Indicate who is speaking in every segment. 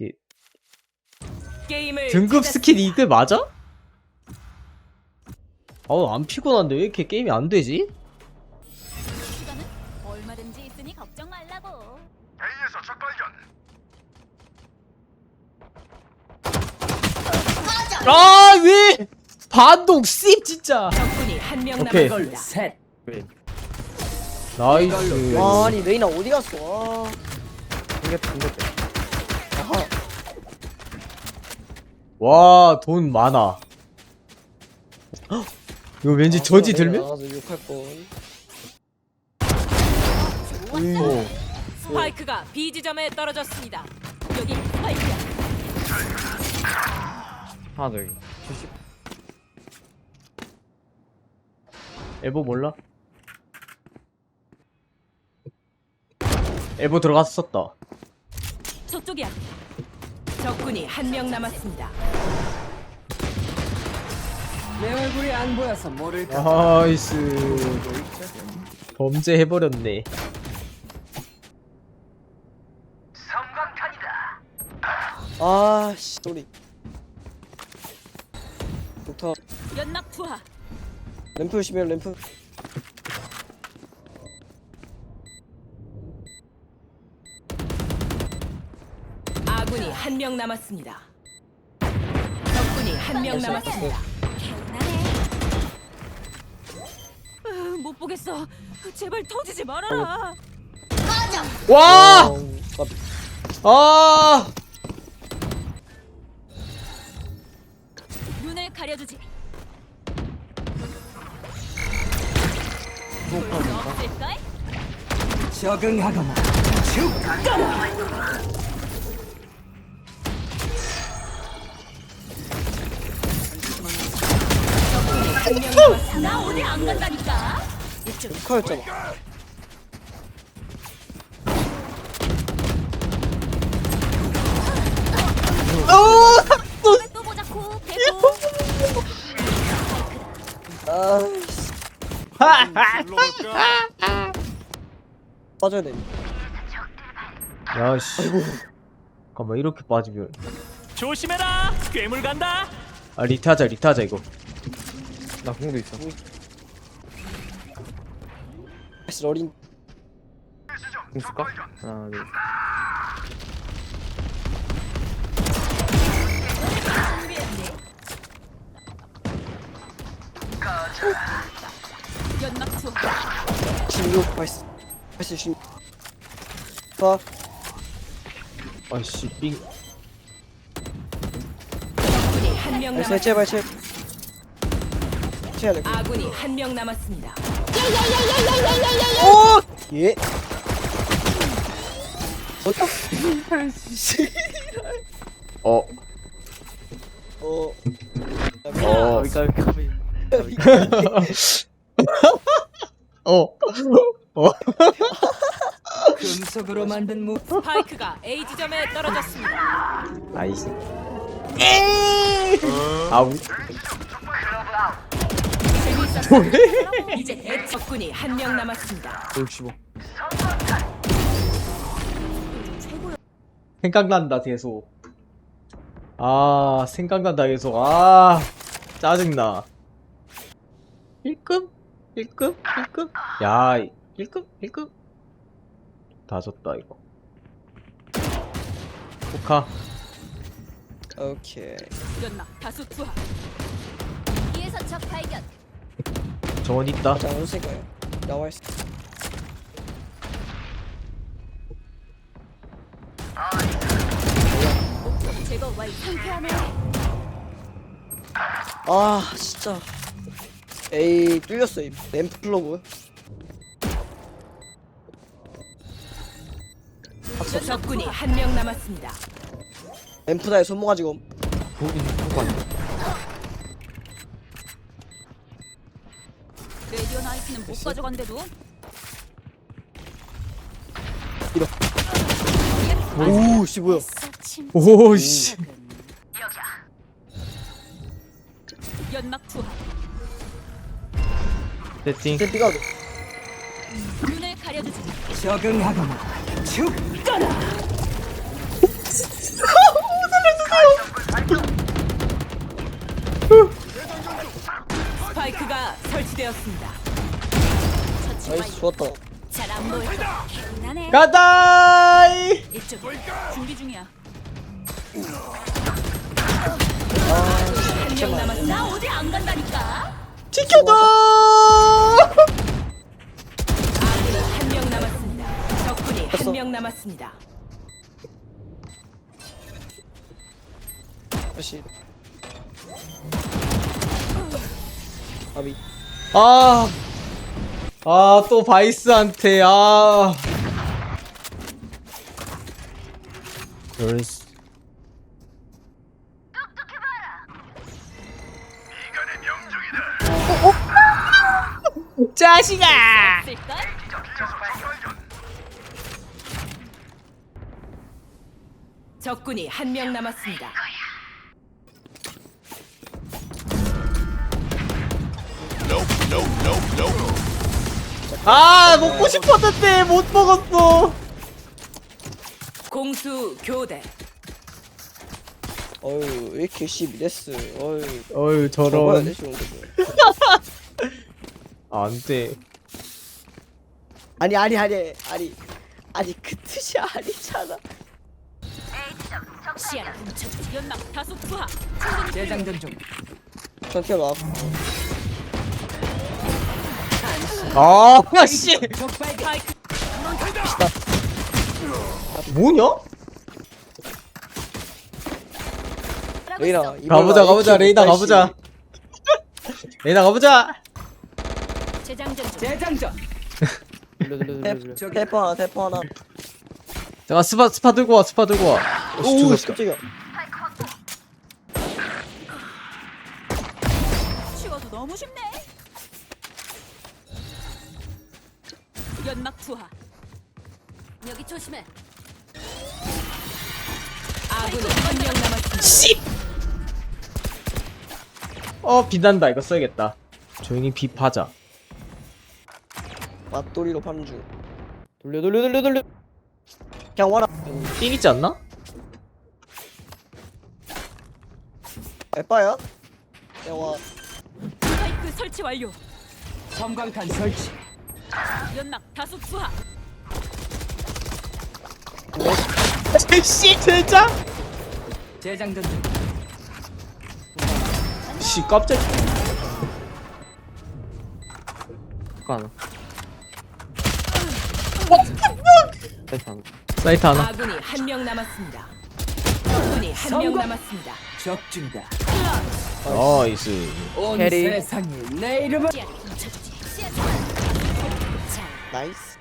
Speaker 1: 이-
Speaker 2: 게임을
Speaker 1: 등급
Speaker 2: 찾았습니다.
Speaker 1: 스킬 이게 맞아? 어우 안 피곤한데 왜 이렇게 게임이 안 되지?
Speaker 3: 시간은 얼마든지 있으니 걱정 말라고.
Speaker 4: A에서 적 발견.
Speaker 1: 아 왜? 반동 씹 진짜.
Speaker 2: 적군이 한 명
Speaker 1: 오케이.
Speaker 5: 셋.
Speaker 1: 나이스.
Speaker 5: 아니 레이나 어디 갔어? 아.
Speaker 6: 생겼다 생겼다
Speaker 5: 아하.
Speaker 1: 와 돈 많아. 헉, 이거 왠지 저지 들면?
Speaker 5: 나가서 욕할 뻔.
Speaker 1: 오.
Speaker 2: 스파이크가 B 지점에 떨어졌습니다. 여기 스파이크야.
Speaker 6: 하나 더 여기 70
Speaker 1: 에보 몰라? 에보 들어갔었다.
Speaker 2: 저쪽이야. 적군이 한 명 남았습니다.
Speaker 5: 내 얼굴이 안 보여서 모를까.
Speaker 1: 나이스. 범죄 해버렸네.
Speaker 4: 성광탄이다.
Speaker 5: 아, 씨, 소리. 좋다.
Speaker 2: 연막 투하.
Speaker 5: 램프 조심해요, 램프.
Speaker 2: 아군이 한 명 남았습니다. 적군이 한 명 남았습니다. 으, 못 보겠어. 제발 터지지 말아라.
Speaker 1: 와!
Speaker 5: 어, 나
Speaker 1: 아!
Speaker 3: 눈을 가려주지. 없을걸?
Speaker 5: 적응하거나.
Speaker 2: 한명남
Speaker 3: 나 어디 안 간다니까.
Speaker 5: 축하였잖아.
Speaker 3: 또 보자고. 배고.
Speaker 5: 아, 씨. 빠져야 돼.
Speaker 1: 야씨. 잠깐만 이렇게 빠지면.
Speaker 7: 조심해라 괴물 간다
Speaker 1: 아 리트하자 리트하자 이거.
Speaker 6: 나 공도 있어
Speaker 5: 사실 어린.
Speaker 6: 공 쓸까? 하나 둘
Speaker 2: 연막 투하.
Speaker 5: 16, 80, 80, 4.
Speaker 1: 아씨 삥.
Speaker 2: 적군이 한 명
Speaker 5: 발체,
Speaker 2: 남았습니다.
Speaker 5: 발체. 해야 돼.
Speaker 2: 아군이 한 명 남았습니다.
Speaker 5: 예. 어떠?
Speaker 1: 어.
Speaker 5: 어.
Speaker 1: 어. 어. 어.
Speaker 5: 금속으로 만든 무.
Speaker 2: 스파이크가 A 지점에 떨어졌습니다.
Speaker 1: 나이스. 아우.
Speaker 2: 이제 애 적군이 한 명 남았습니다.
Speaker 6: 65
Speaker 1: 생각난다 계속. 아 생각난다 계속. 아 짜증나. 1급? 1급? 1급? 야 1급? 1급? 다 졌다 이거. 포카.
Speaker 5: 오케이.
Speaker 2: 연막 다수 투하.
Speaker 3: 뒤에서 적 발견.
Speaker 1: 정원 있다.
Speaker 5: 자, 어디있을까요? 나와 있어.
Speaker 3: 제거 완 상쾌하네.
Speaker 5: 아, 진짜. 에이, 뚫렸어. 이 램프 플러그.
Speaker 2: 적군이 한 명 남았습니다.
Speaker 5: 램프다에 손모가지고.
Speaker 6: 보긴 보고
Speaker 3: 못 가져간대도.
Speaker 5: 이리 아, 오씨 뭐야
Speaker 1: 오씨
Speaker 2: 연막 투.
Speaker 1: 세팅
Speaker 5: 쟤 삐가
Speaker 3: 눈을 가려주지.
Speaker 5: 적응하거 죽거나. 스파이크가 설치되었습니다.
Speaker 3: 잘안 보여. 개운하네.
Speaker 1: 가다
Speaker 3: 이쪽 준비 중이야.
Speaker 2: 한명 남았습니다.
Speaker 3: 나 어디 안 간다니까.
Speaker 1: 지켜줘
Speaker 2: 아군이 한명 남았습니다. 적군이 한. 명 남았습니다.
Speaker 5: 다시 아비
Speaker 1: 아, 아, 또 바이스한테, 아. 열스. 자식아!
Speaker 2: 적군이 한 명 남았습니다.
Speaker 1: 아, 먹고 싶었는데 못 먹었어.
Speaker 2: 공수 교대.
Speaker 5: 어휴 왜 이렇게 씨 미레스 어휴
Speaker 1: 어유
Speaker 5: 먹어야
Speaker 1: 저런.
Speaker 5: 돼 좋은 거죠
Speaker 1: 아, 안 돼.
Speaker 5: 아니 아니 아니 아니 아니 그 뜻이 아니잖아
Speaker 3: 훔쳐주지. 연막 다수 투하.
Speaker 2: 재장전 중.
Speaker 5: 전티가 나왔고
Speaker 1: 아, 씨. 뭐냐?
Speaker 5: 레이나
Speaker 1: 가보자, 가보자, 레이나
Speaker 5: 180.
Speaker 1: 가보자. 레이나 가보자.
Speaker 3: 재장전 중.
Speaker 2: 재장전.
Speaker 5: 탭 테이프 하나 테이프 하나
Speaker 1: 잠깐 스파 스파 들고 와, 스파 들고 와.
Speaker 5: 오우
Speaker 1: 죽었다.
Speaker 5: 깜짝이야
Speaker 3: 쉬워도 너무 쉽네. 연막 투하. 여기 조심해.
Speaker 2: 아군이 한명 남았습니다.
Speaker 1: 씨. 어, 빛난다. 이거 써야겠다. 조용히 빕하자.
Speaker 5: 맞돌이로 팜중
Speaker 6: 돌려 돌려 돌려 돌려
Speaker 5: 그냥 와라
Speaker 1: 삥 있지 않나?
Speaker 5: 에빠야 그냥 와
Speaker 3: 스파이크 설치 완료.
Speaker 2: 섬광탄 설치.
Speaker 3: 연막 다수 투하.
Speaker 1: 씨, 진짜?
Speaker 2: 재장전 중.
Speaker 1: 씨, 깜짝.
Speaker 6: 그거 하나
Speaker 1: 사이트 하나.
Speaker 2: 아군이 한 명 남았습니다. 적군이 한명 남았습니다. 적중이다.
Speaker 1: 나이스.
Speaker 2: 온
Speaker 6: 캐리.
Speaker 2: 세상이 내 이름을.
Speaker 3: 시야
Speaker 5: 나이스.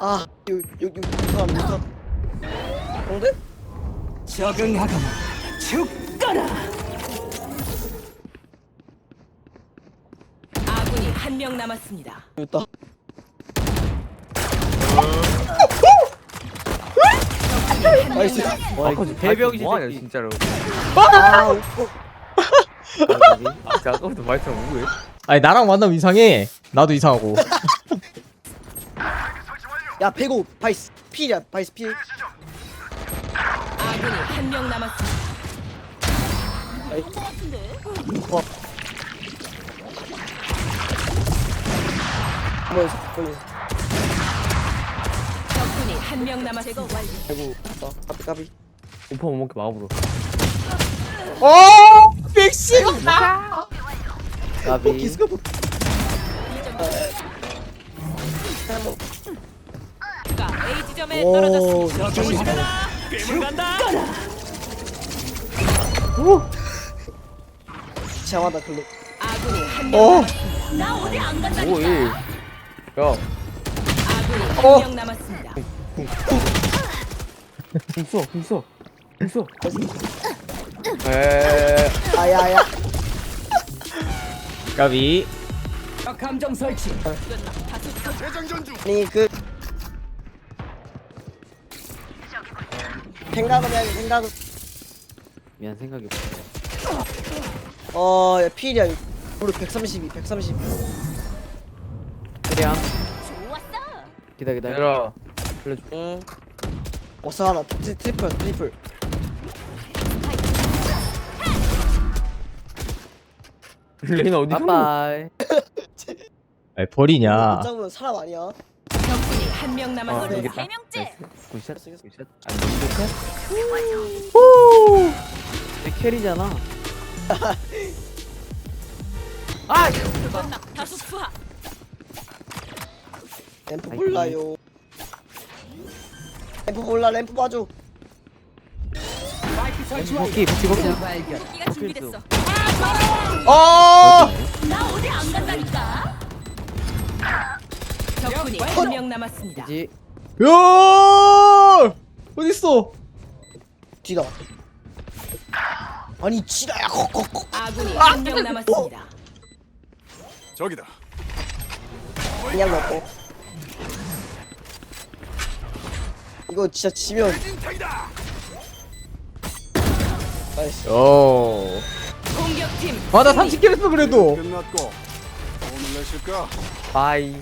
Speaker 5: 아 여기 여기 무사 무사 공대?
Speaker 2: 적응하거나 죽거나. 아군이 한 명 남았습니다.
Speaker 5: 여기 있다 나이스.
Speaker 6: 와 이거 대벽이 뭐하냐 진짜로.
Speaker 5: 아! 웃고
Speaker 6: 아 진짜 아까부터 말처럼 우해
Speaker 1: 아니 나랑 만나면 이상해. 나도 이상하고.
Speaker 5: 야 배고 바이스 필이야 바이스 필
Speaker 2: 아군이 한 명 남았습니다.
Speaker 5: 한번 걸리
Speaker 2: 적군이 한 명 남았습니다.
Speaker 5: 배고 아 까비 까비
Speaker 6: 오빠 못 먹게
Speaker 1: 어, 백신.
Speaker 5: 어
Speaker 6: 나비
Speaker 5: 기스가 뭐
Speaker 2: 가 A 지점에
Speaker 5: 오
Speaker 2: 떨어졌습니다.
Speaker 7: 조심해라. 괴물 간다.
Speaker 5: 시험하다 글로
Speaker 2: 아군이 한명
Speaker 1: 어.
Speaker 2: 남았습니다.
Speaker 3: 나 어디 안 간다니까.
Speaker 6: 오이 야
Speaker 2: 아군이
Speaker 1: 어.
Speaker 2: 한명 남았습니다.
Speaker 6: 궁 써 궁 써 궁 써 에에에
Speaker 5: 아야야
Speaker 1: 까비.
Speaker 2: 감정 설치.
Speaker 5: 아니 그 생각은 해야지 생각은
Speaker 6: 미안 생각이 없어.
Speaker 5: 어야 필이야. 우리 132 132
Speaker 6: 그래야
Speaker 3: 좋았어.
Speaker 6: 기다 기다 돌려줘.
Speaker 5: 응. 어서 하나 트, 트리플 트리플
Speaker 6: 레이나 어디 갔노?
Speaker 5: 빠빠이.
Speaker 1: 아 버리냐
Speaker 5: 못 잡으면 사람 아니야.
Speaker 2: 적군이 한 명
Speaker 6: 아
Speaker 2: 남았습니다.
Speaker 6: 이겼다
Speaker 3: 세 명째.
Speaker 6: 굿샷. 굿샷 아니 굿샷 내 캐리잖아
Speaker 3: 연막 다수 투하.
Speaker 5: 램프
Speaker 6: 아이,
Speaker 5: 몰라요. 램프 몰라 램프 봐줘.
Speaker 6: 복귀 복귀 복귀.
Speaker 3: 무기가 준비됐어. 아나 어디 안 간다니까.
Speaker 2: 적군이 한 명 남았습니다.
Speaker 5: 이지
Speaker 1: 야! 어딨어?
Speaker 5: 뒤다. 아니 지라야. 헉헉헉.
Speaker 2: 아군이 한 명 남았습니다.
Speaker 7: 저기다.
Speaker 5: 그냥 넣고. 이거 진짜 지면.
Speaker 6: 오
Speaker 2: 공격팀
Speaker 1: 아, 나 30킬 했어, 그래도.
Speaker 7: 끝났고 오늘 내실까?
Speaker 6: 바이